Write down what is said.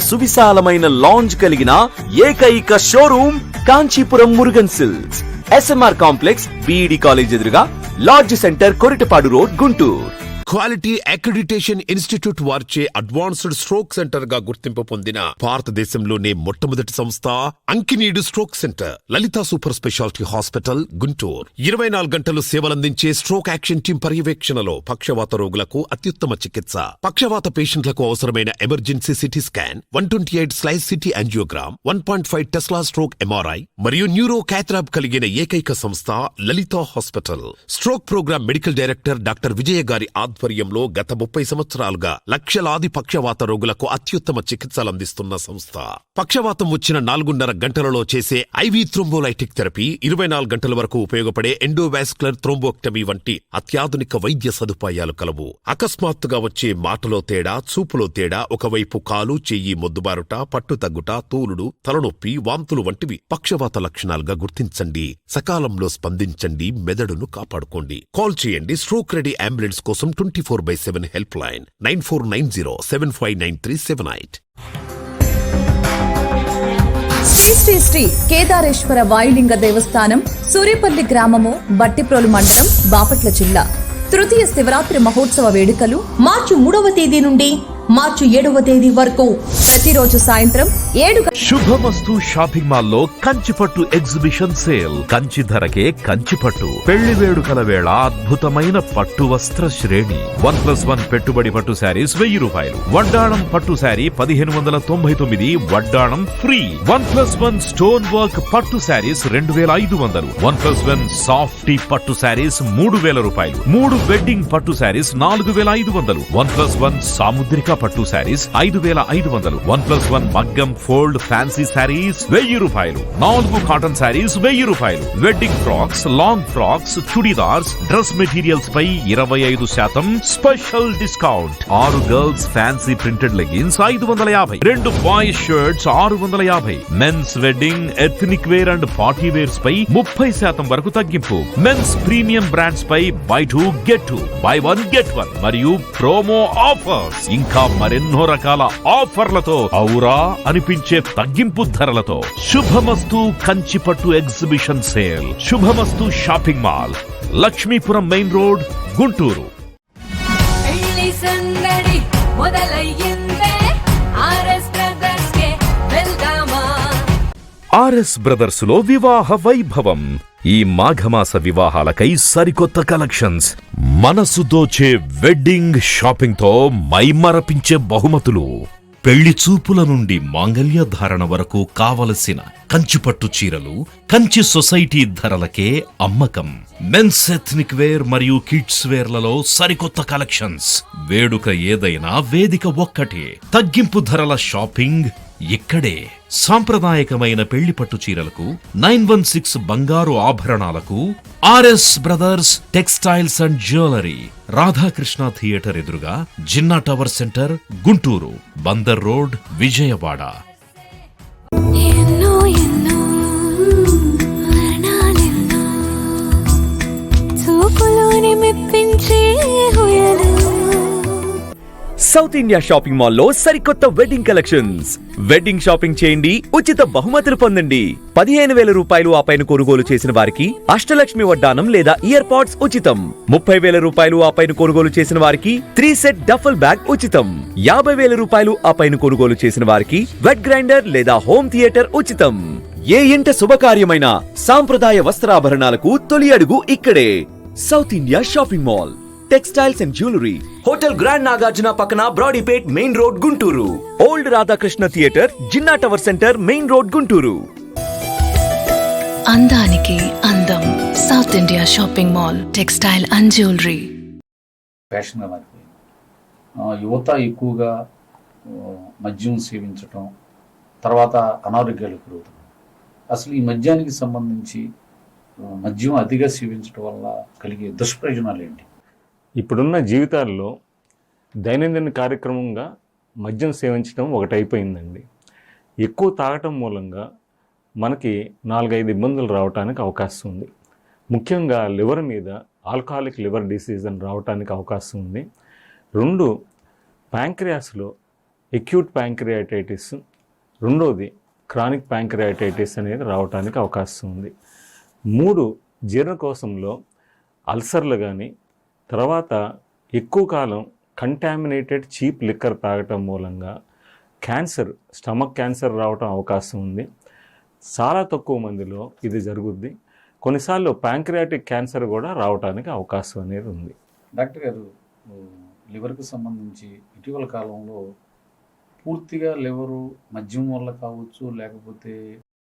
సువిశాలమైన lounge కలిగిన ఏకైక showroom Kanchipuram Murugan silks. SMR complex B Ed college ఎదురుగా lodge centre Koritepadu road Guntur. Quality accreditation institute వారిచే advanced stroke సెంటర్గా గుర్తింపు పొందిన భారతదేశంలోనే మొట్టమొదటి సంస్థ Ankineedu stroke centre Lalitha super speciality hospital Guntur. ఇరవై నాలుగు గంటలు సేవలందించే స్ట్రోక్ యాక్షన్ టీం పర్యవేక్షణలో పక్షవాత రోగులకు అత్యుత్తమ చికిత్స. పక్షవాత పేషెంట్లకు అవసరమైన emergency CT scan one twenty eight slice CT angiogram one point five tesla stroke MRI మరియు న్యూరో క్యాథ్రాబ్ కలిగిన ఏకైక సంస్థ Lalitha hospital stroke programme medical director doctor Vijaya గారి ఆధ్వర్యంలో గత ముప్పై సంవత్సరాలుగా లక్షలాది పక్షవాత రోగులకు అత్యుత్తమ చికిత్సలు అందిస్తున్న సంస్థ. పక్షవాతం వచ్చిన నాలుగున్నర గంటలలో చేసే ఐవీ థ్రోంబోలైటిక్ థెరపీ ఇరవై నాలుగు గంటల వరకు ఉపయోగపడే ఎండోవాస్కులర్ థ్రోంబోక్టమీ వంటి అత్యాధునిక వైద్య సదుపాయాలు కలవు. అకస్మాత్తుగా వచ్చే మాటలో తేడా చూపులో తేడా ఒకవైపు కాలు చెయ్యి మొద్దుబారుట పట్టు తగ్గుట తూలుడు తలనొప్పి వాంతులు వంటివి పక్షవాత లక్షణాలుగా గుర్తించండి. సకాలంలో స్పందించండి మెదడును కాపాడుకోండి. కాల్ చేయండి స్ట్రోక్ రెడీ అంబులెన్స్ కోసం twenty four by seven help line nine four nine zero seven five nine three seven eight Shri Shri Shri Kedareshwara Vayulinga దేవస్థానం సూర్యపల్లి గ్రామము బట్టిప్రోలు మండలం బాపట్ల జిల్లా. తృతీయ శివరాత్రి మహోత్సవ వేడుకలు మార్చి మూడవ తేదీ నుండి మార్చి ఏడవ తేదీ వరకు ప్రతిరోజు సాయంత్రం ఏడు శుభమస్తు షాపింగ్ మాల్లో కంచిపట్టు ఎగ్జిబిషన్ సేల్. కంచి ధరకే కంచిపట్టు. పెళ్ళి వేడుకల వేళ అద్భుతమైన పట్టు వస్త్ర శ్రేణి. వన్ ప్లస్ వన్ పెట్టుబడి పట్టు శారీస్ వెయ్యి రూపాయలు. వడ్డాణం పట్టు శారీ పదిహేను వందల తొంభై తొమ్మిది వడ్డాణం free. One plus one stone work పట్టు శారీస్ రెండు వేల ఐదు వందలు. వన్ ప్లస్ వన్ సాఫ్టీ పట్టు శారీస్ మూడు వేల రూపాయలు. మూడు వెడ్డింగ్ పట్టు శారీస్ నాలుగు వేల ఐదు వందలు. వన్ ప్లస్ వన్ సాముద్రిక పట్టు శారీస్ ఐదు వేల ఐదు వందలు. వన్ ప్లస్ వన్ మగ్గం ఫోల్డ్ ఫ్యాన్సీ శారీస్ వెయ్యి రూపాయలు. నాలుగు కాటన్ శారీస్ వెయ్యి రూపాయలు. Wedding frocks long frocks churidars dress materials పై ఇరవై ఐదు శాతం స్పెషల్ డిస్కౌంట్. ఆరు గర్ల్స్ ఫ్యాన్సీ ప్రింటెడ్ లెగిన్స్ ఐదు వందల యాభై. రెండు బాయ్స్ షర్ట్స్ ఆరు వందల యాభై. Men's wedding ethnic wear and party wears పై ముప్పై శాతం వరకు తగ్గింపు. మెన్స్ ప్రీమియం బ్రాండ్స్ పై buy two get two buy one get one. మరియు ప్రోమో ఆఫర్స్. ఇంకా మరెన్నో రకాల ఆఫర్లతో ఔరా అనిపించే తగ్గింపు ధరలతో Subhamasthu Kanchipattu exhibition sale Subhamasthu shopping mall Lakshmipuram main road Guntur. RS బ్రదర్స్లో వివాహ వైభవం. ఈ మాఘమాస వివాహాలకై సరికొత్త కలెక్షన్స్. మనసు దోచే వెడ్డింగ్ షాపింగ్తో మైమరపించే బహుమతులు. పెళ్ళి చూపుల నుండి మాంగళ్య ధారణ వరకు కావలసిన కంచిపట్టు చీరలు కంచి సొసైటీ ధరలకే అమ్మకం. మెన్స్ ఎథ్నిక్ వేర్ మరియు కిడ్స్ వేర్లలో సరికొత్త కలెక్షన్స్. వేడుక ఏదైనా వేదిక ఒక్కటే. తగ్గింపు ధరల షాపింగ్ ఇక్కడే. సాంప్రదాయకమైన పెళ్ళి పట్టు చీరలకు నైన్ వన్ సిక్స్ బంగారు ఆభరణాలకు RS Brothers textiles and jewellery Radhakrishna theatre ఎదురుగా Jinnah tower centre Guntur Bandar road Vijayawada. South India shopping మాల్లో సరికొత్త వెడ్డింగ్ కలెక్షన్స్. వెడ్డింగ్ షాపింగ్ చేయండి ఉచిత బహుమతులు పొందండి. పదిహేను వేల రూపాయలు ఆ పైన కొనుగోలు చేసిన వారికి అష్టలక్ష్మి వడ్డానం లేదా ఇయర్ పాడ్స్ ఉచితం. ముప్పై వేల రూపాయలు ఆ పైన కొనుగోలు చేసిన వారికి త్రీ సెట్ డఫల్ బ్యాగ్ ఉచితం. యాభై వేల రూపాయలు ఆ పైన కొనుగోలు చేసిన వారికి వెట్ గ్రైండర్ లేదా హోమ్ థియేటర్ ఉచితం. ఏ ఇంట శుభకార్యమైన సాంప్రదాయ వస్త్రాభరణాలకు తొలి అడుగు ఇక్కడే. South India shopping mall. Textiles and jewellery hotel grand Nagarjuna పక్కన Brodipet main road Guntur old Radhakrishna theatre Jinnah tower centre main road Guntur అందానికి అందం South India shopping mall textile and jewellery ఫ్యాషన్గా మారిపోయింది. ఆ, యువత ఎక్కువగా మద్యం సేవించటం తర్వాత అనారోగ్యాలు పెరుగుతాయి అసలు ఈ మద్యానికి సంబంధించి మద్యం అతిగా సేవించడం వల్ల కలిగే దుష్ప్రయోజనాలు ఏంటి? ఇప్పుడున్న జీవితాల్లో దైనందిన కార్యక్రమంగా మద్యం సేవించడం ఒకటి అయిపోయిందండి ఎక్కువ తాగటం మూలంగా మనకి నాలుగైదు ఇబ్బందులు రావడానికి అవకాశం ఉంది. ముఖ్యంగా లివర్ మీద ఆల్కహాలిక్ లివర్ డిసీజ్ అని రావడానికి అవకాశం ఉంది. రెండు ప్యాంక్రియాస్లో ఎక్యూట్ ప్యాంక్రియాటైటిస్ రెండోది క్రానిక్ ప్యాంక్రియాటైటిస్ అనేది రావడానికి అవకాశం ఉంది. మూడు జీర్ణకోశంలో అల్సర్లు కానీ తర్వాత ఎక్కువ కాలం కంటామినేటెడ్ చీప్ లిక్కర్ తాగటం మూలంగా క్యాన్సర్ స్టమక్ క్యాన్సర్ రావటం అవకాశం ఉంది. చాలా తక్కువ మందిలో ఇది జరుగుద్ది. కొన్నిసార్లు ప్యాంక్రియాటిక్ క్యాన్సర్ కూడా రావడానికి అవకాశం అనేది ఉంది. డాక్టర్ గారు లివర్కు లివర్కి సంబంధించి ఇటీవల కాలంలో పూర్తిగా లివరు మద్యం వల్ల కావచ్చు లేకపోతే